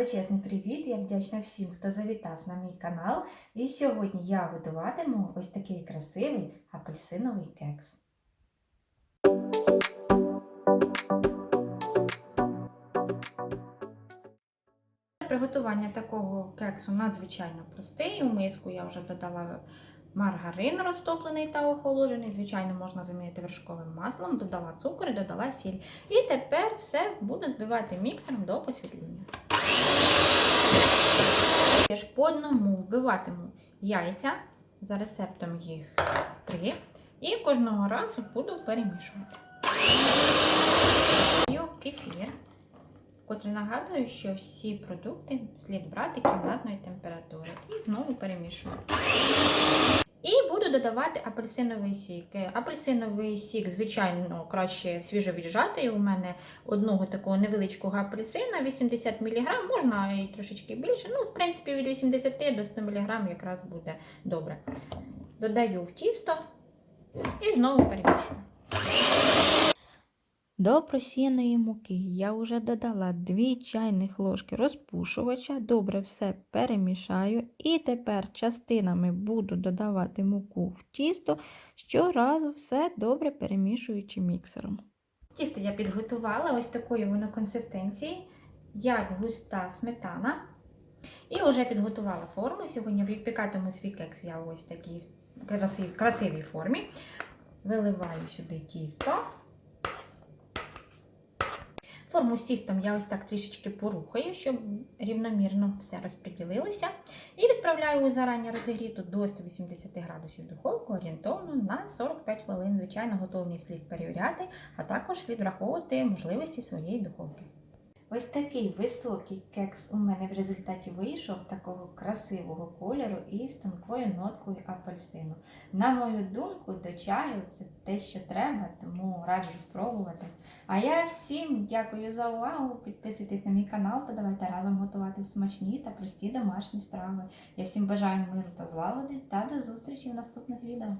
Величезний привіт! Я вдячна всім, хто завітав на мій канал. І сьогодні я готуватиму ось такий красивий апельсиновий кекс. Приготування такого кексу надзвичайно простий. У миску я вже додала маргарин розтоплений та охолоджений. Звичайно, можна замінити вершковим маслом, додала цукор і додала сіль. І тепер все буду збивати міксером до посвітління. Я ж по одному вбиватиму яйця за рецептом їх три. І кожного разу буду перемішувати. Котрий нагадую, що всі продукти слід брати кімнатної температури. І знову перемішую. І буду додавати апельсиновий сік. Апельсиновий сік, звичайно, краще свіжо віджати. У мене одного такого невеличкого апельсина 80 мг, можна і трошечки більше. Ну, в принципі, від 80 до 100 мг якраз буде добре. Додаю в тісто і знову перемішую. До просіяної муки я вже додала 2 чайних ложки розпушувача, добре все перемішаю. І тепер частинами буду додавати муку в тісто, щоразу все добре перемішуючи міксером. Тісто я підготувала ось такої воно консистенції, як густа сметана. І вже підготувала форму. Сьогодні випікатиму свій кекс я ось такій красивій, формі. Виливаю сюди тісто. Форму з я ось так трішечки порухаю, щоб рівномірно все розподілилося. І відправляю у зарані розігріту до 180 градусів духовку орієнтовно на 45 хвилин. Звичайно, готовність слід перевіряти, а також слід враховувати можливості своєї духовки. Ось такий високий кекс у мене в результаті вийшов такого красивого кольору і з тонкою ноткою апельсину. На мою думку, до чаю це те, що треба, тому раджу спробувати. А я всім дякую за увагу. Підписуйтесь на мій канал та давайте разом готувати смачні та прості домашні страви. Я всім бажаю миру та злагоди та до зустрічі в наступних відео.